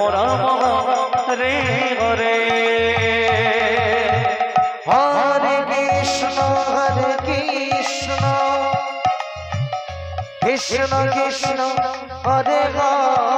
Ram Ram Hare Hare Krishna Hare Krishna. Krishna Krishna Hare Hare.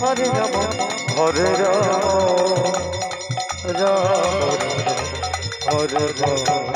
Hare Ram Hare Ram Hare Ram